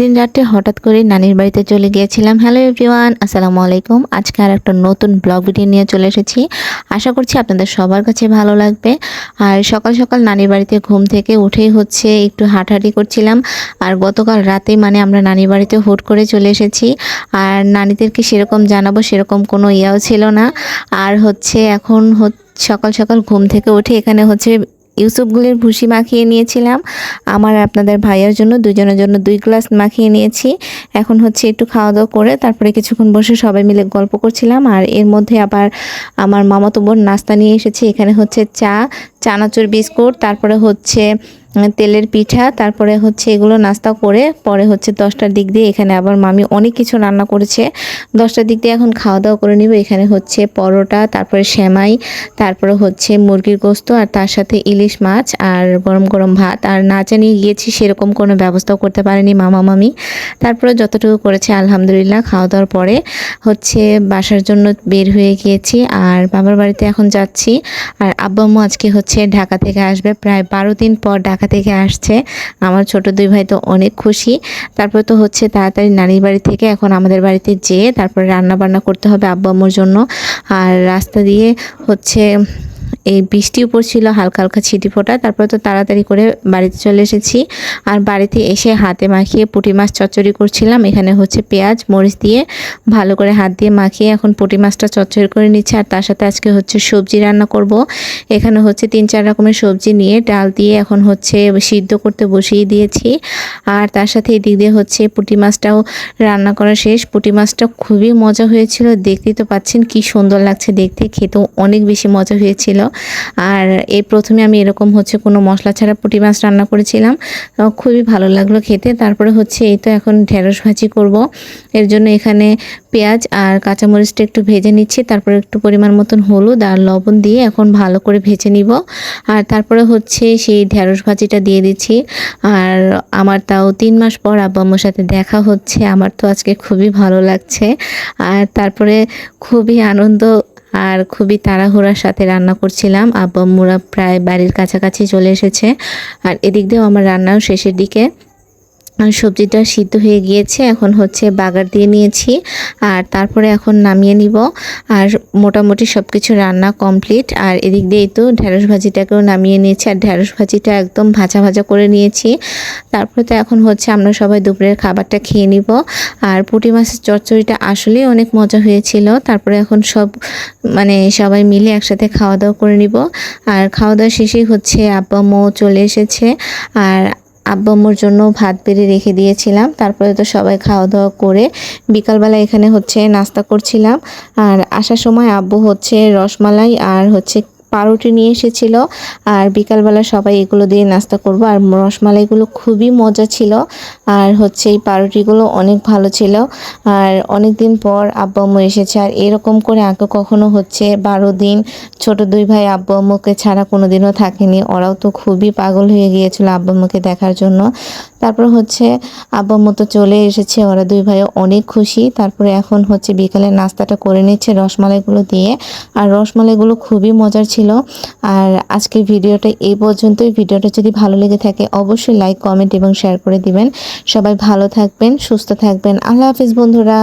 দিন রাত্রে হঠাৎ করে নানির বাড়িতে চলে গিয়েছিলাম। হ্যালো এভরিওয়ান আসসালামু আলাইকুম। আজকে আর একটা নতুন ব্লগ ভিডিও নিয়ে চলে এসেছি। আশা করছি আপনাদের সবার কাছে ভালো লাগবে। আর সকাল সকাল নানির বাড়িতে ঘুম থেকে উঠেই হচ্ছে একটু হাঁটাহাঁটি করছিলাম। আর গতকাল রাতে মানে আমরা নানির বাড়িতে হুট করে চলে এসেছি। আর নানিদেরকে সেরকম জানাব সেরকম কোনো ইয়াও ছিল না। আর হচ্ছে এখন সকাল সকাল ঘুম থেকে উঠে এখানে হচ্ছে ইউসুফগুলির ভুসি মাখিয়ে নিয়েছিলাম। আমার আপনাদের ভাইয়ের জন্য, দুজনের জন্য দুই গ্লাস মাখিয়ে নিয়েছি। এখন হচ্ছে একটু খাওয়া দাওয়া করে তারপরে কিছুক্ষণ বসে সবাই মিলে গল্প করছিলাম। আর এর মধ্যে আবার আমার মামাতো বোন নাস্তা নিয়ে এসেছে। এখানে হচ্ছে চা, চানাচুর বিস্কুট, তারপরে হচ্ছে তেলের পিঠা, তারপরে হচ্ছে এগুলো নাস্তা করে, পরে হচ্ছে দশটার দিক দিয়ে এখানে আবার মামি অনেক কিছু রান্না করেছে। দশটার দিক দিয়ে এখন খাওয়া দাওয়া করে নিব। এখানে হচ্ছে পরোটা, তারপরে সেমাই, তারপরে হচ্ছে মুরগির গোস্ত, আর তার সাথে ইলিশ মাছ আর গরম গরম ভাত। আর না জানিয়ে গিয়েছি সেরকম কোনো ব্যবস্থাও করতে পারেনি মামা মামি। তারপরে যতটুকু করেছে, আলহামদুলিল্লাহ খাওয়া দাওয়ার পরে হচ্ছে বাসার জন্য বের হয়ে গিয়েছি আর বাবার বাড়িতে এখন যাচ্ছি। আর আব্বা আম্মু আজকে হচ্ছে ঢাকা থেকে আসবে। প্রায় বারো দিন পর ঢাকা থেকে আসছে। আমার ছোট দুই ভাই তো অনেক খুশি। তারপর তো হচ্ছে তাড়াতাড়ি নানির বাড়ি থেকে এখন আমাদের বাড়িতে যেয়ে তারপরে রান্না বান্না করতে হবে আব্বা আম্মুর জন্য। আর রাস্তা দিয়ে হচ্ছে এই বৃষ্টি উপর ছিল হালকা হালকা ছিটি ফোটা। তারপর তো তাড়াতাড়ি করে বাড়িতে চলে এসেছি। আর বাড়িতে এসে হাতে মাখিয়ে পুঁটি মাছ চচ্চড়ি করছিলাম। এখানে হচ্ছে পেঁয়াজ, মরিচ দিয়ে ভালো করে হাত দিয়ে মাখিয়ে এখন পুঁটি মাছটা চচ্চড়ি করে নিচ্ছে। আর তার সাথে আজকে হচ্ছে সবজি রান্না করব। এখানে হচ্ছে তিন চার রকমের সবজি নিয়ে ডাল দিয়ে এখন হচ্ছে সিদ্ধ করতে বসিয়ে দিয়েছি। আর তার সাথে এদিক দিয়ে হচ্ছে পুঁটি মাছটাও রান্না করা শেষ। পুঁটি মাছটা খুবই মজা হয়েছিল। দেখতেই তো পাচ্ছেন কি সুন্দর লাগছে দেখতে। খেতেও অনেক বেশি মজা হয়েছিল। আর এই প্রথমে আমি এরকম হচ্ছে কোনো মশলা ছাড়া পুঁটি মাছ রান্না করেছিলাম। খুবই ভালো লাগল খেতে। তারপরে হচ্ছে এই তো এখন ঢেঁড়স ভাজি করব। এর জন্য এখানে পেঁয়াজ আর কাঁচামরিচটা একটু ভেজে নিচ্ছি। তারপরে একটু পরিমাণ মতন হলুদ আর লবণ দিয়ে এখন ভালো করে ভেজে নিব। আর তারপরে হচ্ছে সেই ঢেঁড়স ভাজিটা দিয়ে দিচ্ছি। আর আমার তাও তিন মাস পর আব্বা আম্মুর সাথে দেখা হচ্ছে। আমার তো আজকে খুবই ভালো লাগছে। আর তারপরে খুবই আনন্দ আর খুবই তাড়াহুড়ার সাথে রান্না করছিলাম। আব্বা প্রায় বাড়ির কাছাকাছি চলে এসেছে। আর এদিক দিয়েও আমার রান্নাও শেষের দিকে। সবজিটা সিদ্ধ হয়ে গিয়েছে, এখন হচ্ছে বাগার দিয়ে নিয়েছি। আর তারপরে এখন নামিয়ে নিব। আর মোটামুটি সব কিছু রান্না কমপ্লিট। আর এদিক দিয়ে তো ঢ্যাঁড়স ভাজিটাকেও নামিয়ে নিয়েছি। আর ঢ্যাঁড়স ভাজিটা একদম ভাজা ভাজা করে নিয়েছি। তারপরে তো এখন হচ্ছে আমরা সবাই দুপুরের খাবারটা খেয়ে নিব। আর পুঁটি মাছের চচ্চড়িটা আসলেই অনেক মজা হয়েছিল। তারপরে এখন সব মানে সবাই মিলে একসাথে খাওয়া দাওয়া করে নিব। আর খাওয়া দাওয়া শেষেই হচ্ছে আব্বা, মো চলে এসেছে। আর আব্বাম্মুর জন্য ভাত বেড়ে রেখে দিয়েছিলাম। তারপরে তো সবাই খাওয়া দাওয়া করে বিকালবেলা এখানে হচ্ছে নাস্তা করছিলাম। আর আসার সময় আব্বু হচ্ছে রসমালাই আর হচ্ছে পাউরুটি নিয়ে এসেছিল। আর বিকালবেলা সবাই এগুলো দিয়ে নাস্তা করব। আর রসমালাইগুলো খুবই মজা ছিল। আর হচ্ছে এই পাউরুটিগুলো অনেক ভালো ছিল। আর অনেক দিন পর আব্বু আম্মু এসেছে। আর এরকম করে আগে কখনো হচ্ছে বারো দিন ছোট দুই ভাই আব্বু আম্মুকে ছাড়া কোনো দিনও থাকেনি। ওরাও তো খুবই পাগল হয়ে গিয়েছিল আব্বু আম্মুকে দেখার জন্য। তারপর হচ্ছে আব্বা মতো চলে এসেছে, ওরা দুই ভাই অনেক খুশি। তারপরে এখন হচ্ছে বিকালে নাস্তাটা করে নিচ্ছে রসমালাইগুলো দিয়ে। আর রসমালাইগুলো খুবই মজার ছিল। আর আজকের ভিডিওটা এই পর্যন্তই। ভিডিওটা যদি ভালো লেগে থাকে অবশ্যই লাইক কমেন্ট এবং শেয়ার করে দিবেন। সবাই ভালো থাকবেন, সুস্থ থাকবেন। আল্লাহ হাফিজ বন্ধুরা।